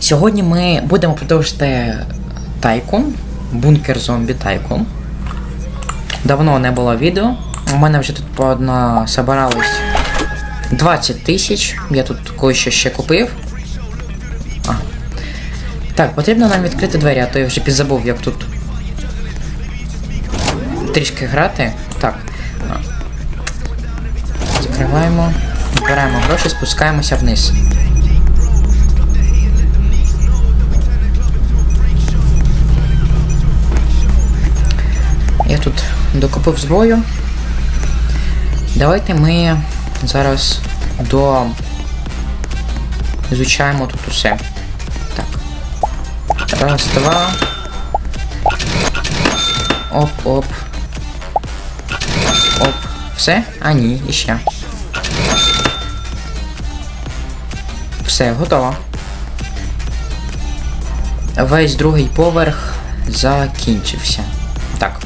Сьогодні ми будемо продовжити Тайкун, бункер зомбі Тайкун. Давно не було відео. У мене вже тут подна собиралось 20 тисяч. Я тут кое-що ще купив. А. Так, потрібно нам відкрити двері, а то я вже підзабув, як тут трішки грати. Так. Закриваємо, збираємо гроші, спускаємося вниз. Тут докупив зброю. Давайте ми зараз до. Звучаємо тут усе. Так. Раз, два. Оп, оп. Оп. Все? А ні, іще. Все, готово. Весь другий поверх закінчився. Так.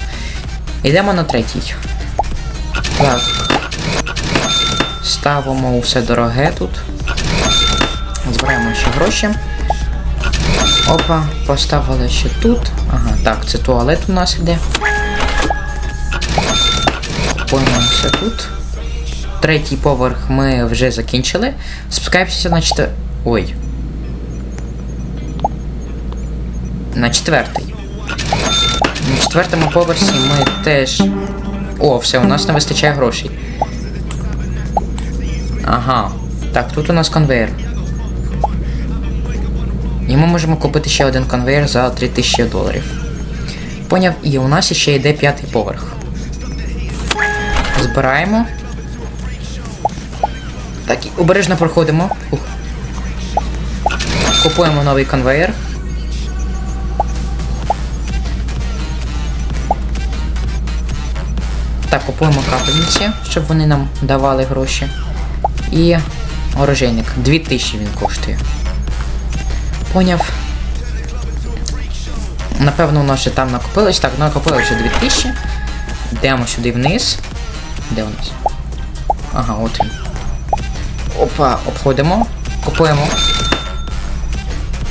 Йдемо на третій. Так. Ставимо усе дороге тут. Збираємо ще гроші. Опа, поставили ще тут. Ага, так, це туалет у нас іде. Все тут. Третій поверх ми вже закінчили. Спускаємося на четвер... Ой. На четвертий. Четвертому поверсі ми теж. О, все, у нас не вистачає грошей. Ага. Так, тут у нас конвейер. І ми можемо купити ще один конвейер за 3000 доларів. Поняв, і у нас ще йде п'ятий поверх. Збираємо. Так, обережно проходимо. Ух. Купуємо новий конвейер. Так, купуємо капельниці, щоб вони нам давали гроші. І оружейник. 2000 він коштує. Поняв. Напевно, у нас ще там накопилось. Так, накопили вже 2000. Йдемо сюди вниз. Де у нас? Ага, от він. Опа, обходимо. Купуємо.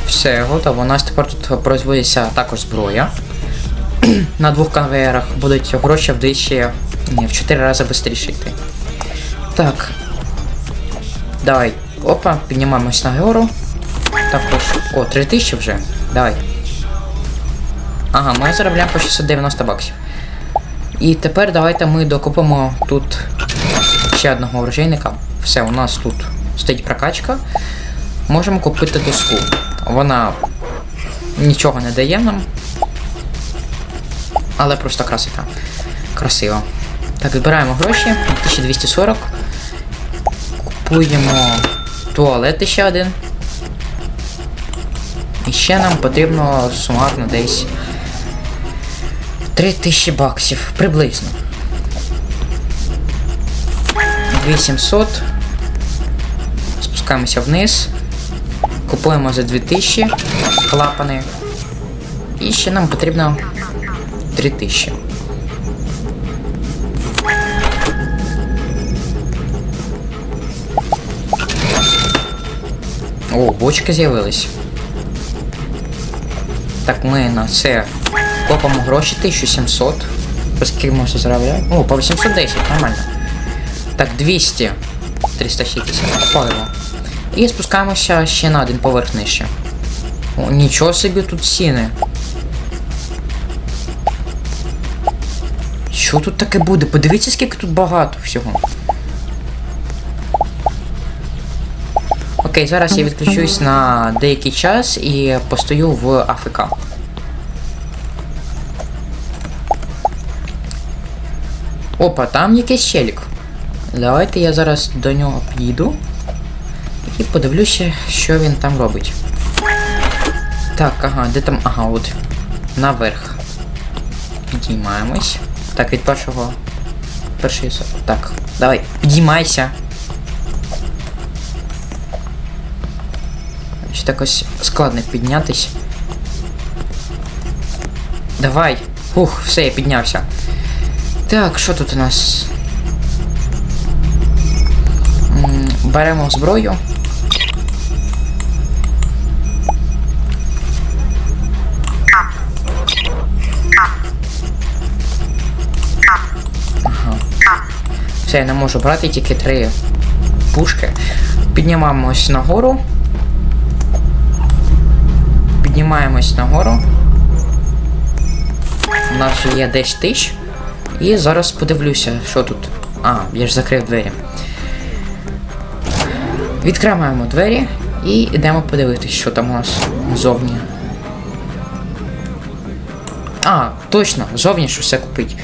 Все, готово. У нас тепер тут производиться також зброя. На двох конвеєрах будуть гроші вдвічі. Ні, в 4 рази швидше йти. Так. Давай. Опа, піднімаємось на гору. Також. О, 3000 вже. Давай. Ага, ми заробляємо по 690 баксів. І тепер давайте ми докупимо тут ще одного оружейника. Все, у нас тут стоїть прокачка. Можемо купити доску. Вона нічого не дає нам. Але просто красота. Красиво. Так, збираємо гроші. 1240. Купуємо туалет ще один. І ще нам потрібно сумарно десь 3000 баксів. Приблизно. 2700. Спускаємося вниз. Купуємо за 2000 клапани. І ще нам потрібно 3000. О, бочки з'явились. Так, ми на це копимо гроші 1700. По скільки можна заробляти? О, по 810, нормально. Так, 200. 360. Копаємо. І спускаємося ще на один поверх нижче. О, нічого собі тут ціни. Що тут таке буде? Подивіться, скільки тут багато всього. Окей, зараз я відключусь на деякий час і постою в АФК. Опа, там якийсь челік. Давайте я зараз до нього підійду і подивлюся, що він там робить. Так, ага, де там. Ага, от. Наверх. Підіймаємось. Так, від першого. Перший. со- Так, давай, підіймайся. Ще так ось складно піднятись. Давай. Ух, все, я піднявся. Так, що тут у нас? Беремо зброю. Я не можу брати тільки три пушки. Піднімаємось нагору. Піднімаємось нагору. У нас є 10 тисяч. І зараз подивлюся, що тут. А, я ж закрив двері. Відкриваємо двері і йдемо подивитись, що там у нас зовні. А, точно, зовні що все купить.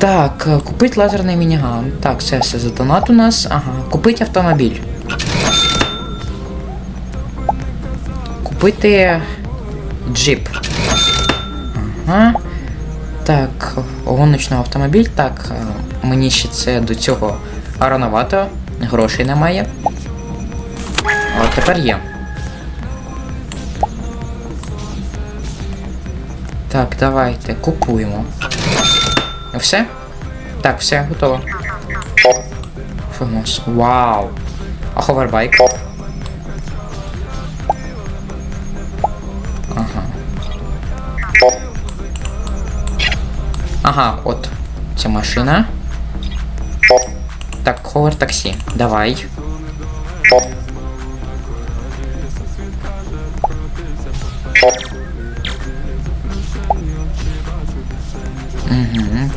Так, е, купить лазерний мініган. Так, це все за донат у нас. Ага, купить автомобіль. Купити джип. Ага. Так, гоночний автомобіль. Так, е, мені ще це до цього рановато. Грошей немає. А тепер є. Так, давайте купуємо. Все? Так, все, готово. Що? Вау! А ховербайк? Ага. Ага, от. Ця машина. Так, ховер таксі. Давай.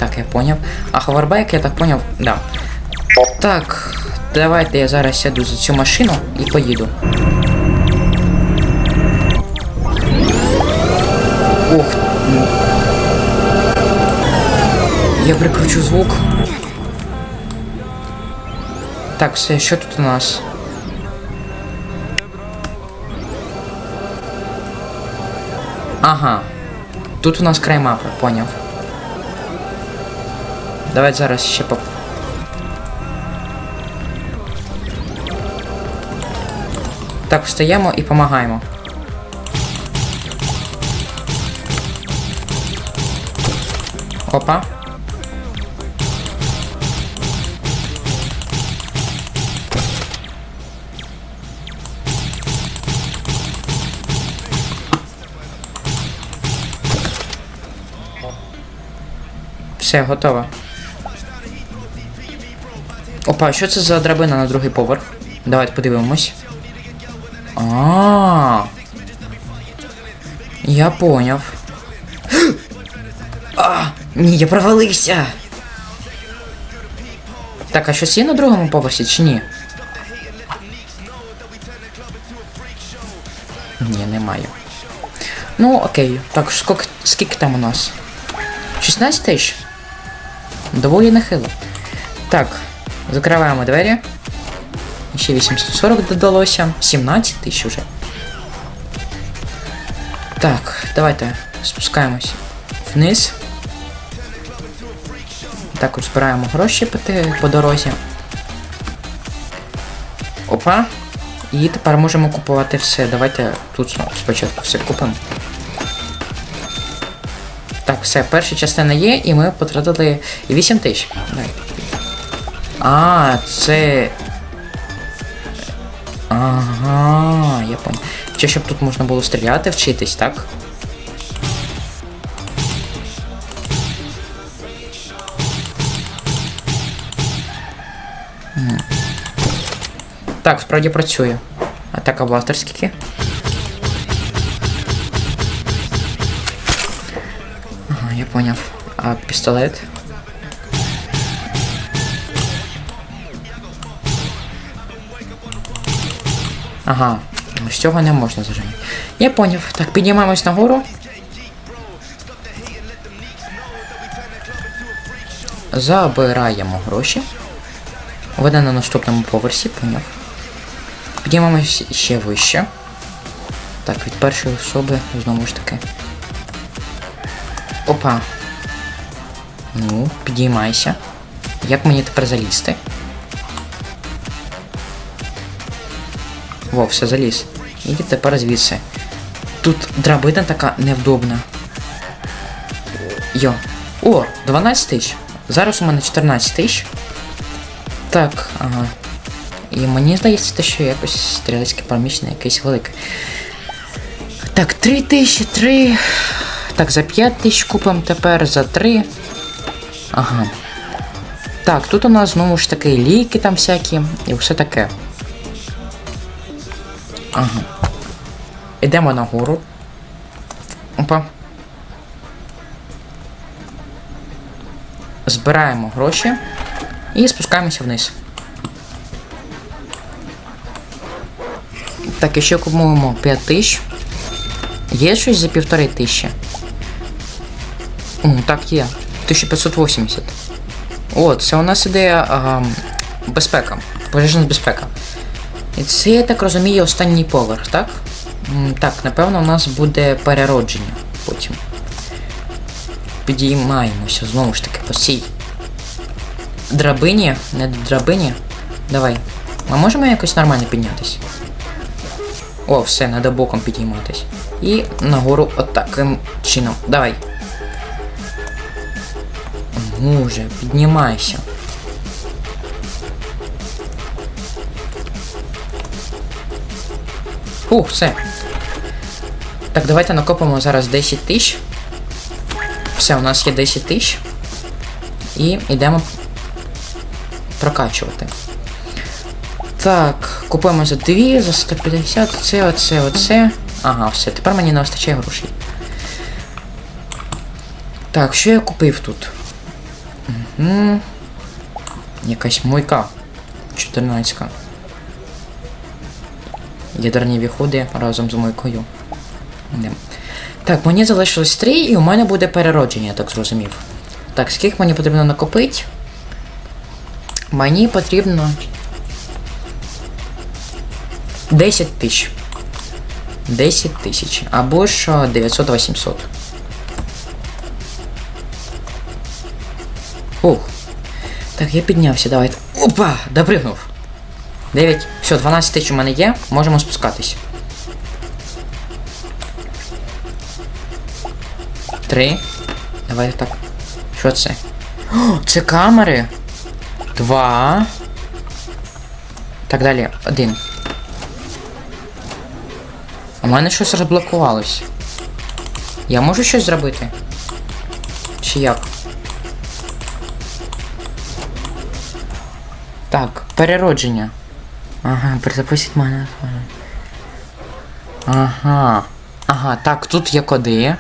Так, я поняв. А ховербайк, я так поняв, да. Так, давайте я зараз сяду за цю машину і поїду. Ух. ну. Я прикручу звук. Так, все, що тут у нас? Ага. Тут у нас край мапи, поняв. Давай зараз ще поп. Так, встаємо і допомагаємо. Опа. Все, готово. Опа, що це за драбина на другий поверх? Давайте подивимось. А. Я поняв. А, ні, я провалився. Так, а щось є на другому поверсі чи ні? Ні, немає. Ну, окей. Так, скільки, скільки там у нас? 16 тисяч? Доволі нехило. Так, закриваємо двері. Ще 840 додалося. 17 тисяч вже. Так, давайте спускаємось вниз. Також збираємо гроші по, дорозі. Опа. І тепер можемо купувати все. Давайте тут спочатку все купимо. Так, все, перша частина є, і ми потратили 8 тисяч. Дай. А, це. Ага, я понял. Чи щоб тут можна було стріляти, вчитись, так? Так, справді працює. Атака бластер скільки? Ага, я поняв. А пістолет? Ага, з цього не можна зажимати. Я поняв. Так, піднімаємось нагору. Забираємо гроші. Вони на наступному поверсі, поняв. Піднімаємось ще вище. Так, від першої особи знову ж таки. Опа. Ну, підіймайся. Як мені тепер залізти? Во, все заліз. І тепер звідси. Тут драбина така невдобна. Йо. О, 12 тисяч. Зараз у мене 14 тисяч. Так, ага. І мені здається, що якось стрілецьке проміщення якесь велике. Так, 3 тисячі, 3. Так, за 5 тисяч купимо тепер, за 3. Ага. Так, тут у нас знову ж таки ліки там всякі і все таке. Ага. Ідемо нагору. Опа. Збираємо гроші і спускаємося вниз. Так, ще купуємо 5 тисяч. Є щось за півтори тисячі? О, так, є. 1580. О, це у нас іде а, безпека. Пожежна безпека. І це, я так розумію, останній поверх, так? Так, напевно, у нас буде переродження потім. Підіймаємося знову ж таки по цій драбині, не драбині. Давай. Ми можемо якось нормально піднятися? О, все, треба боком підійматись. І нагору отаким чином. Давай. Ну піднімайся. Фух, все. Так, давайте накопимо зараз 10 тисяч. Все, у нас є 10 тисяч. І йдемо прокачувати. Так, купуємо за 2, за 150, це, оце, оце. Ага, все, тепер мені не вистачає грошей. Так, що я купив тут? Угу. Якась мойка. 14. Ядерні виходи разом з мойкою. Так, мені залишилось 3 і у мене буде переродження, я так зрозумів. Так, скільки мені потрібно накопити? Мені потрібно 10 тисяч. 10 тисяч. Або ж 900-800. Ух. Так, я піднявся, давайте. Опа! Допригнув. 9. Все, 12 тисяч у мене є. Можемо спускатись. 3. Давайте так. Що це? О, це камери. Два. Так далі. Один. У мене щось розблокувалось. Я можу щось зробити? Чи як? Так, переродження. Ага, перезапустіть мене. Ага. Ага, так, тут є коди.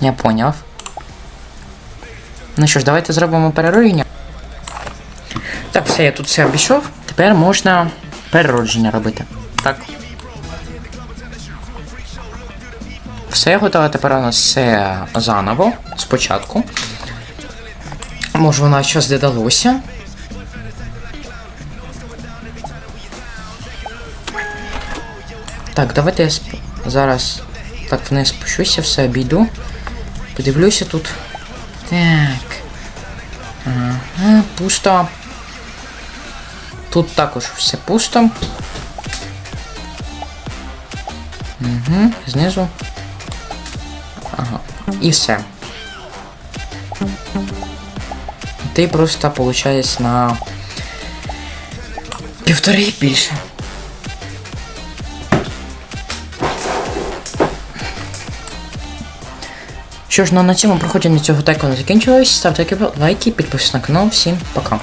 Я поняв. Ну що ж, давайте зробимо переродження. Так, все, я тут все обійшов. Тепер можна переродження робити. Так. Все готове, тепер у нас все заново, спочатку. Може вона щось додалося. Так, давайте я зараз так вниз спущуся, все обійду. Подивлюся тут. Так. Ага, пусто. Тут також все пусто. Угу, знизу. Ага. І все. Ти просто получаєш на півтори більше. Що ж, ну на цьому проходження цього теку не закінчилось. Ставте лайки, підписуйтесь на канал. Всім пока.